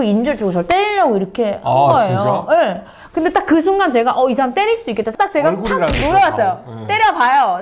그 인줄 주고 저를 때리려고 이렇게 한 아, 거예요. 진짜? 네. 근데 딱 그 순간 제가 어 이 사람 때릴 수도 있겠다. 딱 제가 탁 얼굴이라도 노려봤어요. 있었다. 네. 때려봐요.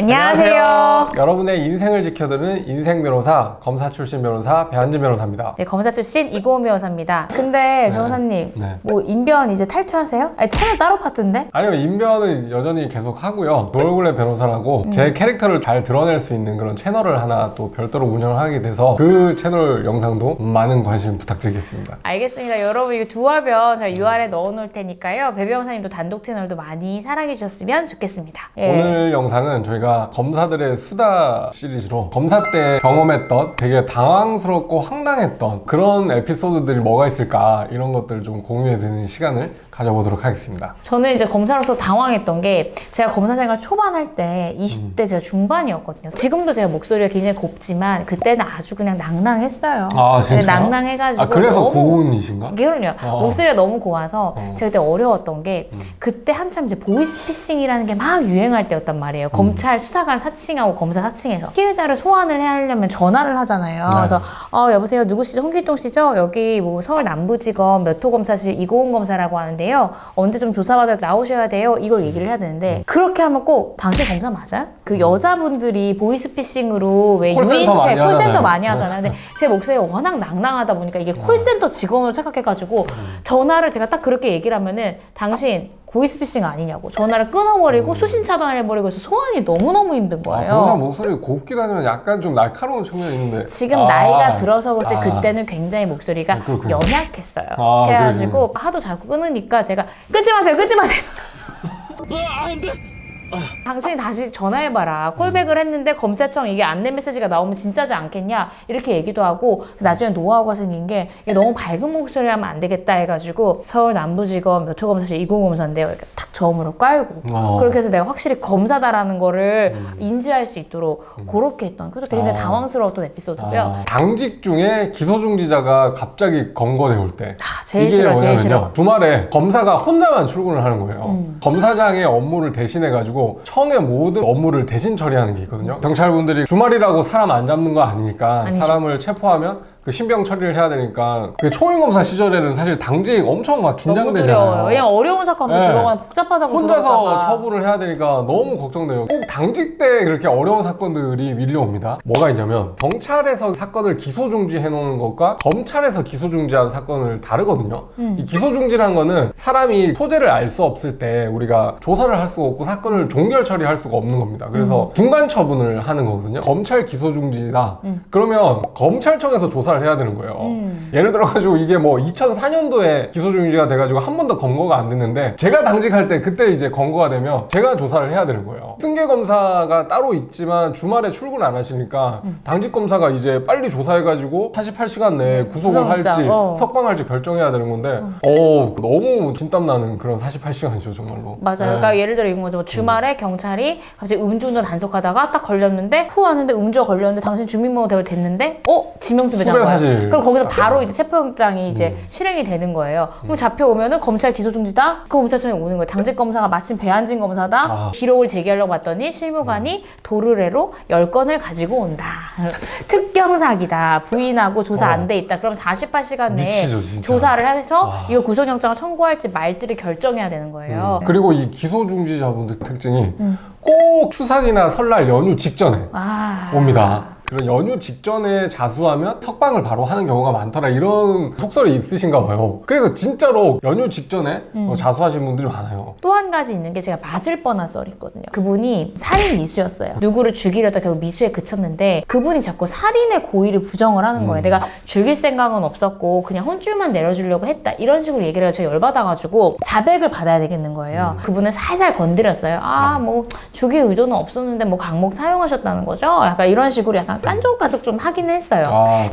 네. 안녕하세요. 여러분의 인생을 지켜드는 인생 변호사, 검사 출신 변호사 배한진 변호사입니다. 네, 검사 출신 이고은 변호사입니다. 근데 변호사님, 네. 뭐 인변 이제 탈퇴하세요? 아니, 채널 따로 파트인데? 아니요, 인변은 여전히 계속 하고요. 노얼굴의 변호사라고 음. 제 캐릭터를 잘 드러낼 수 있는 그런 채널을 하나 또 별도로 운영을 하게 돼서 그 채널 영상도 많은 관심 부탁드리겠습니다. 알겠습니다. 여러분 이거 두 화변 제가 UR에 넣어놓을 테니까요. 배 변호사님도 단독 채널도 많이 사랑해 주셨으면 좋겠습니다. 예. 오늘 영상은 저희가 검사들의 수다 시리즈로 검사 때 경험했던 되게 당황스럽고 황당했던 그런 에피소드들이 뭐가 있을까 이런 것들을 좀 공유해 드리는 시간을 가져보도록 하겠습니다. 저는 이제 검사로서 당황했던 게 제가 검사 생활 초반 할 때 20대 제가 중반이었거든요. 지금도 제가 목소리가 굉장히 곱지만 그때는 아주 그냥 낭낭했어요. 아, 진짜요? 네, 낭낭해가지고 아 그래서 고운이신가? 그럼요. 어. 목소리가 너무 고와서 어. 음. 제가 그때 어려웠던 게 그때 한참 이제 보이스피싱이라는 게 막 유행할 때였단 말이에요. 음. 검찰 수사관 사칭하고 검사 사칭해서 피해자를 소환을 하려면 전화를 하잖아요. 네. 그래서 어 여보세요 누구시죠? 홍길동 씨죠? 여기 뭐 서울 남부지검 몇 호 검사실 이고은 검사라고 하는데요. 언제 좀 조사받아 나오셔야 돼요. 이걸 얘기를 해야 음. 되는데 그렇게 하면 꼭 당신 검사 맞아요? 그 여자분들이 보이스피싱으로 왜 콜센터 유인체 많이 콜센터 하잖아요. 많이 네. 하잖아요. 근데 제 목소리가 워낙 낭낭하다 보니까 이게 콜센터 직원으로 착각해가지고 전화를 제가 딱 그렇게 얘기를 하면은 당신 보이스피싱 아니냐고 전화를 끊어버리고 수신 차단해버리고 해서 소환이 너무너무 힘든 아, 거예요. 변호사 목소리 곱긴 하지만 약간 좀 날카로운 측면이 있는데 지금 아, 나이가 들어서 그렇지 아. 그때는 굉장히 목소리가 아. 연약했어요. 아, 그래가지고 하도 자꾸 끊으니까 제가 끊지 마세요, 끊지 마세요. 당신이 다시 전화해봐라. 콜백을 했는데 검찰청 이게 안내 메시지가 나오면 진짜지 않겠냐 이렇게 얘기도 하고 나중에 노하우가 생긴 게 이게 너무 밝은 목소리 하면 안 되겠다 해가지고 서울 남부지검 몇호 검사실 이공검사인데요 이렇게 탁 저음으로 깔고 어. 그렇게 해서 내가 확실히 검사다라는 거를 인지할 수 있도록 그렇게 했던 그것도 굉장히 아. 당황스러웠던 에피소드고요. 아, 당직 중에 기소 중지자가 갑자기 검거돼 올 때. 아, 제일 이게 싫어, 제일. 싫어. 음. 주말에 검사가 혼자만 출근을 하는 거예요. 검사장의 업무를 대신해가지고 청의 모든 업무를 대신 처리하는 게 있거든요. 경찰분들이 주말이라고 사람 안 잡는 거 아니니까 아니죠. 사람을 체포하면 그 신병 처리를 해야 되니까 그 초임검사 시절에는 사실 당직 엄청 막 긴장되잖아요. 왜냐면 어려운 사건도 네. 들어가면 복잡하다고 혼자서 봐. 처분을 해야 되니까 너무 걱정돼요. 꼭 당직 때 그렇게 어려운 사건들이 밀려옵니다. 뭐가 있냐면 경찰에서 사건을 기소 중지해 놓는 것과 검찰에서 기소 중지한 사건을 다르거든요. 음. 이 기소 중지라는 거는 사람이 소재를 알 수 없을 때 우리가 조사를 할 수가 없고 사건을 종결 처리할 수가 없는 겁니다. 그래서 음. 중간 처분을 하는 거거든요. 검찰 기소 중지다. 그러면 검찰청에서 조사 를 해야 되는 거예요. 음. 예를 들어가지고 이게 뭐 2004년도에 기소 중지가 돼가지고 한 번도 검거가 안 됐는데 제가 당직할 때 그때 이제 검거가 되면 제가 조사를 해야 되는 거예요. 승계 검사가 따로 있지만 주말에 출근 안 하시니까 음. 당직 검사가 이제 빨리 조사해가지고 48시간 내에 구속을 구속영장, 할지 어. 음. 석방할지 결정해야 되는 건데 어 너무 진땀 나는 그런 48시간이죠 정말로. 맞아요. 네. 그러니까 예를 들어 이건 거죠. 뭐 주말에 경찰이 갑자기 음주운전 단속하다가 딱 걸렸는데 후 왔는데 음주가 걸렸는데 당신 주민번호 대발 됐는데 어 지명수 배장 거야. 사실. 그럼 거기서 바로 이제 체포영장이 이제 음. 실행이 되는 거예요. 그럼 잡혀오면은 검찰 기소 중지다. 그 검찰청에 오는 거예요. 당직 검사가 마침 배한진 검사다. 아. 기록을 제기하려고 봤더니 실무관이 도르래로 열 건을 가지고 온다. 특경 사기다. 부인하고 조사 어. 안돼 있다. 그럼 48시간 내에 미치죠, 진짜. 조사를 해서 아. 이거 구속영장을 청구할지 말지를 결정해야 되는 거예요. 그리고 이 기소 중지자분들 특징이 음. 꼭 추석이나 설날 연휴 직전에 아. 옵니다. 그런 연휴 직전에 자수하면 석방을 바로 하는 경우가 많더라 이런 속설이 있으신가 봐요. 그래서 진짜로 연휴 직전에 음. 어, 자수하신 분들이 많아요. 또 한 가지 있는 게 제가 맞을 뻔한 썰이 있거든요. 그분이 살인 미수였어요. 누구를 죽이려다 결국 미수에 그쳤는데 그분이 자꾸 살인의 고의를 부정을 하는 거예요. 음. 내가 죽일 생각은 없었고 그냥 혼쭐만 내려주려고 했다. 이런 식으로 얘기를 해서 제가 열받아가지고 자백을 받아야 되겠는 거예요. 음. 그분을 살살 건드렸어요. 아, 뭐 죽일 의도는 없었는데 뭐 강목 사용하셨다는 거죠? 약간 이런 식으로 약간 깐족 깐족 좀 하긴 했어요. 아,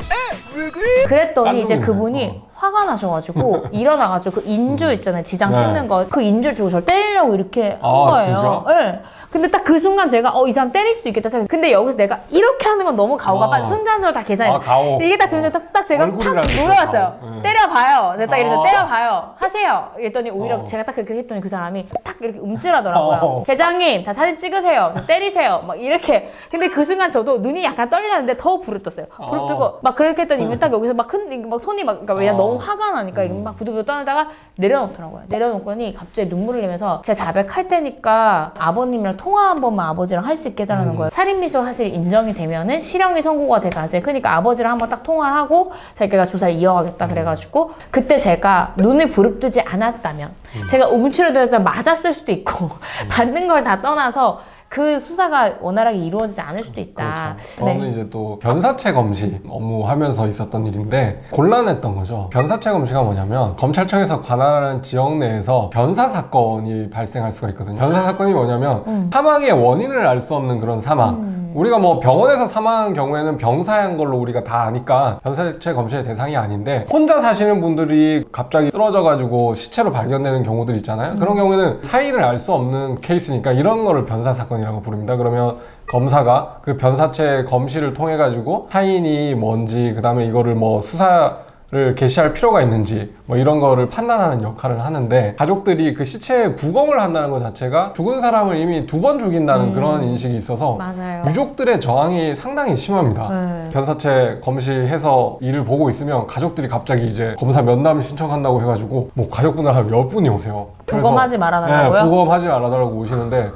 그랬더니 이제. 그분이 어. 화가 나셔가지고 일어나가지고 그 인주 있잖아요 지장 네. 찍는 거 그 인주를 주고 저를 때리려고 이렇게 한 아, 거예요. 네. 근데 딱 그 순간 제가 어 이 사람 때릴 수도 있겠다 생각. 근데 여기서 내가 이렇게 하는 건 너무 가오가 아. 빠 순간적으로 다 계산해. 아, 가오. 이게 딱 들으면 딱, 딱 제가 탁 노려봤어요. 있어, 가오. 네. 때려봐요. 때려봐요. 제가 딱 이래서 어. 때려봐요. 하세요. 이랬더니 오히려 어. 제가 딱 그렇게 했더니 그 사람이 탁 이렇게 움찔하더라고요. 어. 계장님 다 사진 찍으세요. 저 때리세요. 막 이렇게. 근데 그 순간 저도 눈이 약간 떨리는데 더 부릅떴어요. 부릅뜨고 막 그렇게 했더니 이미 딱 여기서 막큰막 손이 막 그러니까 왜냐 면 어. 너무 화가 나니까 이게 막 부들부들 떠들다가 내려놓더라고요. 내려놓더니 갑자기 눈물을 흘리면서 제 자백할 테니까 아버님이랑 통화 한 번만 아버지랑 할 수 있게 해달라는 거예요. 살인미수 사실 인정이 되면은 실형이 선고가 될 가능성이 크니까 아버지랑 한번 딱 통화를 하고 자기가 조사를 이어가겠다 그래가지고 그때 제가 눈을 부릅뜨지 않았다면 제가 움츠러들었다 맞았을 수도 있고 받는 걸 다 떠나서 그 수사가 원활하게 이루어지지 않을 수도 있다. 그렇죠. 저는 이제 또 변사체 검시 업무하면서 있었던 일인데 곤란했던 거죠. 변사체 검시가 뭐냐면 검찰청에서 관할하는 지역 내에서 변사 사건이 발생할 수가 있거든요. 변사 사건이 뭐냐면 음. 사망의 원인을 알 수 없는 그런 사망. 우리가 뭐 병원에서 사망한 경우에는 병사한 걸로 우리가 다 아니까 변사체 검시의 대상이 아닌데 혼자 사시는 분들이 갑자기 쓰러져가지고 시체로 발견되는 경우들 있잖아요. 그런 경우에는 사인을 알수 없는 케이스니까 이런 거를 변사 사건이라고 부릅니다. 그러면 검사가 그 변사체 검시를 통해 가지고 사인이 뭔지 그다음에 이거를 뭐 수사 를 개시할 필요가 있는지 뭐 이런 거를 판단하는 역할을 하는데 가족들이 그 시체에 부검을 한다는 것 자체가 죽은 사람을 이미 두 번 죽인다는 그런 인식이 있어서 맞아요. 유족들의 저항이 상당히 심합니다. 네. 변사체 검시해서 일을 보고 있으면 가족들이 갑자기 이제 검사 면담 신청한다고 해가지고 뭐 가족분들 한 열 분이 오세요. 그래서 부검하지 말아달라고요? 네, 부검하지 말아달라고 오시는데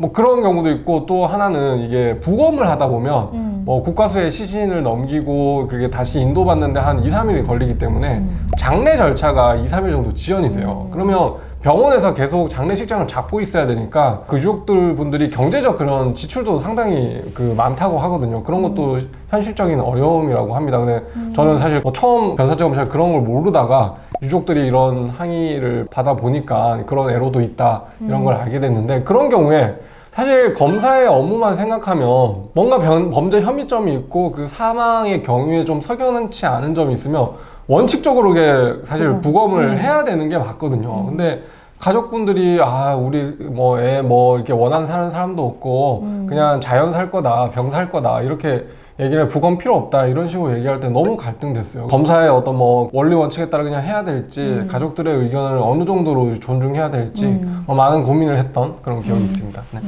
뭐 그런 경우도 있고 또 하나는 이게 부검을 하다 보면 음. 뭐 국가수의 시신을 넘기고 그게 다시 인도받는데 한 2, 3일이 걸리기 때문에 음. 장례 절차가 2, 3일 정도 지연이 돼요. 그러면 병원에서 계속 장례식장을 잡고 있어야 되니까 그 유족들 분들이 경제적 그런 지출도 상당히 그 많다고 하거든요. 그런 것도 현실적인 어려움이라고 합니다. 근데 저는 사실 뭐 처음 변사체 검찰 그런 걸 모르다가 유족들이 이런 항의를 받아 보니까 그런 애로도 있다 이런 걸 알게 됐는데 그런 경우에 사실 검사의 업무만 생각하면 뭔가 변- 범죄 혐의점이 있고 그 사망의 경위에 좀 석연치 않은 점이 있으면 원칙적으로 이게 사실 부검을 해야 되는 게 맞거든요. 근데 가족분들이 아 우리 뭐 애뭐 이렇게 원한 사는 사람도 없고 그냥 자연 살 거다 병 살 거다 이렇게 얘기를 해, 부검 필요 없다 이런 식으로 얘기할 때 너무 갈등됐어요. 검사의 어떤 뭐 원리 원칙에 따라 그냥 해야 될지 가족들의 의견을 어느 정도로 존중해야 될지 뭐 많은 고민을 했던 그런 기억이 있습니다. 네.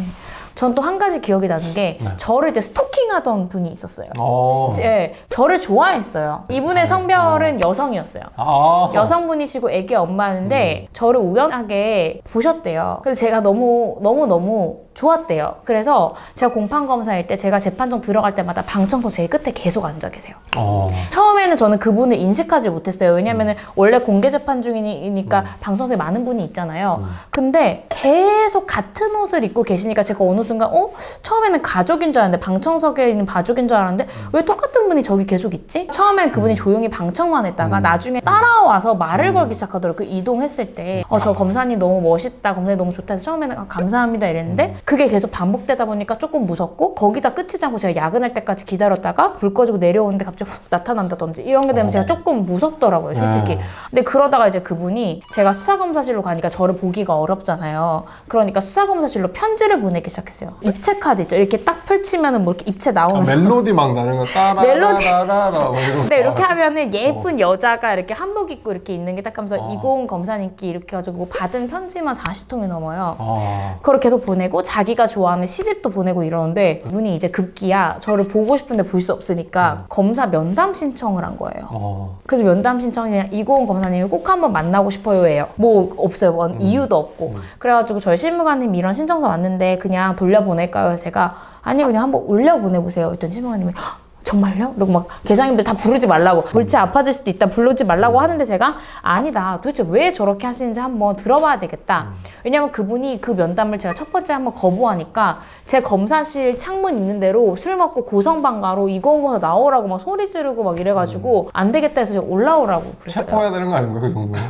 전 또 한 가지 기억이 나는 게 네. 저를 이제 스토킹하던 분이 있었어요. 어. 예, 저를 좋아했어요. 이분의 성별은 여성이었어요. 아. 여성분이시고 애기 엄마인데 저를 우연하게 보셨대요. 그래서 제가 너무 너무 너무 좋았대요. 그래서 제가 공판 검사일 때 제가 재판정 들어갈 때마다 방청석 제일 끝에 계속 앉아 계세요. 어. 처음에는 저는 그분을 인식하지 못했어요. 왜냐면은 원래 공개 재판 중이니까 방청석에 많은 분이 있잖아요. 근데 계속 같은 옷을 입고 계시니까 제가 어느 순간 어 처음에는 가족인 줄 알았는데 방청석에 있는 가족인 줄 알았는데 왜 똑같은 분이 저기 계속 있지? 처음엔 그분이 조용히 방청만 했다가 나중에 따라와서 말을 걸기 시작하더라고요. 그 이동했을 때 어 저 검사님 너무 멋있다, 검사님 너무 좋다 해서 처음에는 아, 감사합니다 이랬는데 그게 계속 반복되다 보니까 조금 무섭고 거기다 끝이지 않고 제가 야근할 때까지 기다렸다가 불 꺼지고 내려오는데 갑자기 훅 나타난다든지 이런 게 되면 제가 조금 무섭더라고요, 솔직히. 음. 근데 그러다가 이제 그분이 제가 수사검사실로 가니까 저를 보기가 어렵잖아요. 그러니까 수사검사실로 편지를 보내기 시작했어요. 입체 카드 있죠. 이렇게 딱 펼치면은 뭐 이렇게 입체 아, 나오는 멜로디 막 나는 거 따라 멜로디. 거. 근데 이렇게 하면은 예쁜 여자가 이렇게 한복 입고 이렇게 있는 게 딱 하면서 어. 이고은 검사님께 이렇게 해가지고 받은 편지만 40통이 넘어요. 어. 그걸 계속 보내고 자기가 좋아하는 시집도 보내고 이러는데 이분이 이제 급기야 저를 보고 싶은데 볼 수 없으니까 검사 면담 신청을 한 거예요. 어. 그래서 면담 신청이 이고은 검사님을 꼭 한번 만나고 싶어요예요. 뭐 없어요. 뭐 이유도 없고. 그래가지고 저희 실무관님 이런 신청서 왔는데 그냥 돌려보낼까요? 제가 아니 그냥 한번 올려보내보세요. 했더니 실무관님이 "헉, 정말요? 그리고 막 계장님들 다 부르지 말라고 골치 아파질 수도 있다 부르지 말라고 하는데 제가 아니다 도대체 왜 저렇게 하시는지 한번 들어봐야 되겠다 왜냐면 그분이 그 면담을 제가 첫 번째 한번 거부하니까 제 검사실 창문 있는 대로 술 먹고 고성방가로 이거 거서 나오라고 막 소리 지르고 막 이래가지고 안 되겠다 해서 올라오라고 그랬어요 체포해야 되는 거 아닌가요, 그 정도면?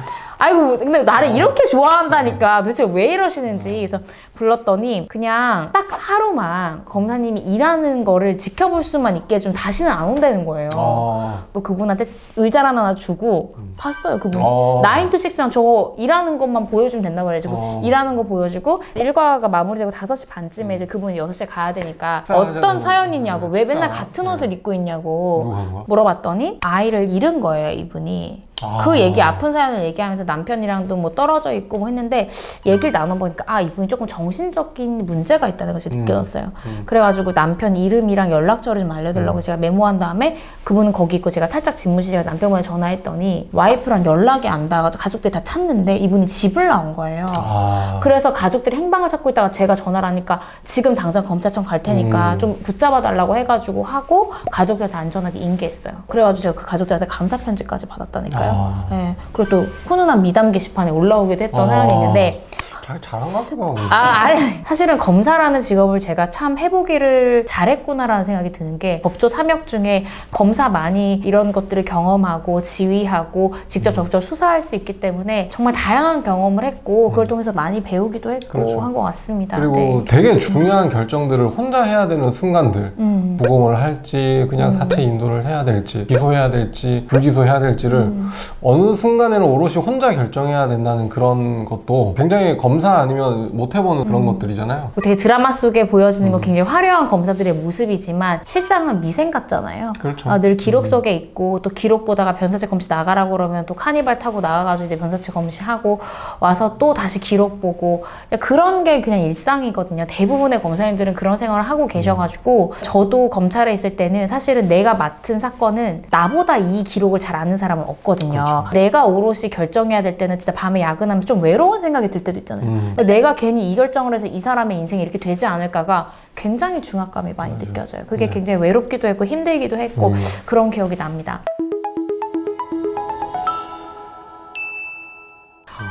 아이고 근데 나를 이렇게 좋아한다니까 도대체 왜 이러시는지 그래서 불렀더니 그냥 딱 하루만 검사님이 일하는 거를 지켜볼 수만 있게 해주면 다시는 안 온다는 거예요 어. 또 그분한테 의자를 하나 주고 봤어요 그분 어. 나인 투 식스랑 저 일하는 것만 보여주면 된다고 그래가지고 어. 일하는 거 보여주고 일과가 마무리되고 5시 반쯤에 이제 그분이 6시에 가야 되니까 식사하자고. 어떤 사연이냐고 왜 맨날 식사. 같은 네. 옷을 입고 있냐고? 물어봤더니 아이를 잃은 거예요 이분이 아. 그 얘기 아픈 사연을 얘기하면서 남편이랑도 뭐 떨어져 있고 뭐 했는데 얘기를 나눠보니까 아 이분이 조금 정신적인 문제가 있다는 것을 음. 느꼈어요. 그래가지고 남편 이름이랑 연락처를 좀 알려달라고 음. 제가 메모한 다음에 그분은 거기 있고 제가 살짝 집무실에 남편분에 전화했더니 와이프랑 연락이 안 닿아가지고 가족들이 다 찾는데 이분이 집을 나온 거예요. 아. 그래서 가족들이 행방을 찾고 있다가 제가 전화를 하니까 지금 당장 검찰청 갈 테니까 음. 좀 붙잡아 달라고 해가지고 하고 가족들한테 안전하게 인계했어요. 그래가지고 제가 그 가족들한테 감사 편지까지 받았다니까요. 아. 네. 그리고 또 훈훈한 미담 게시판에 올라오기도 했던 아. 사연이 있는데 잘 잘한 것 같기도 하고. 아, 아니, 사실은 검사라는 직업을 제가 참 해보기를 잘했구나라는 생각이 드는 게 법조 삼역 중에 검사 많이 이런 것들을 경험하고 지휘하고 직접 적극 수사할 수 있기 때문에 정말 다양한 경험을 했고 그걸 통해서 많이 배우기도 했고 그렇죠. 한 것 같습니다. 그리고 네. 되게 중요한 결정들을 혼자 해야 되는 순간들 음. 부검을 할지 그냥 사체 인도를 해야 될지 기소해야 될지 불기소해야 될지를 음. 어느 순간에는 오롯이 혼자 결정해야 된다는 그런 것도 굉장히 검사 아니면 못 해보는 음. 그런 것들이잖아요. 되게 드라마 속에 보여지는 건 음. 굉장히 화려한 검사들의 모습이지만 실상은 미생 같잖아요. 그렇죠. 아, 늘 기록 속에 있고 또 기록 보다가 변사체 검시 나가라고 그러면 또 카니발 타고 나가가지고 이제 변사체 검시하고 와서 또 다시 기록 보고 그냥 그런 게 그냥 일상이거든요. 대부분의 검사님들은 그런 생활을 하고 계셔가지고 저도 검찰에 있을 때는 사실은 내가 맡은 사건은 나보다 이 기록을 잘 아는 사람은 없거든요. 그렇죠. 내가 오롯이 결정해야 될 때는 진짜 밤에 야근하면 좀 외로운 생각이 들 때도 있잖아요. 음. 내가 괜히 이 결정을 해서 이 사람의 인생이 이렇게 되지 않을까가 굉장히 중압감이 많이 맞아요. 느껴져요. 그게 네. 굉장히 외롭기도 했고 힘들기도 했고 음. 그런 기억이 납니다.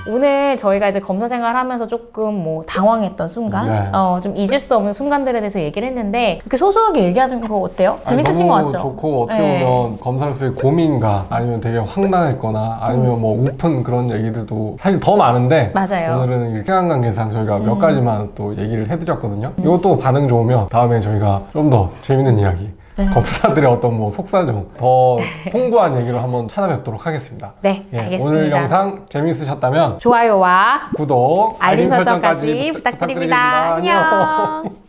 오늘 저희가 이제 검사 생활하면서 조금 뭐 당황했던 순간, 네. 어, 좀 잊을 수 없는 순간들에 대해서 얘기를 했는데 이렇게 소소하게 얘기하는 거 어때요? 재밌으신 아니, 것 너무 같죠? 좋고 어떻게 네. 보면 검사로서의 고민과 아니면 되게 황당했거나 아니면 뭐 우픈 그런 얘기들도 사실 더 많은데 맞아요. 음. 오늘은 이렇게 시간 관계상 저희가 몇 가지만 또 얘기를 해드렸거든요. 이것도 반응 좋으면 다음에 저희가 좀 더 재밌는 이야기, 네. 검사들의 어떤 뭐 속사정, 더 풍부한 얘기를 한번 찾아뵙도록 하겠습니다. 네, 예, 알겠습니다. 오늘 영상 재밌으셨다면 좋아요와 구독, 알림 설정까지 부탁드립니다. 안녕.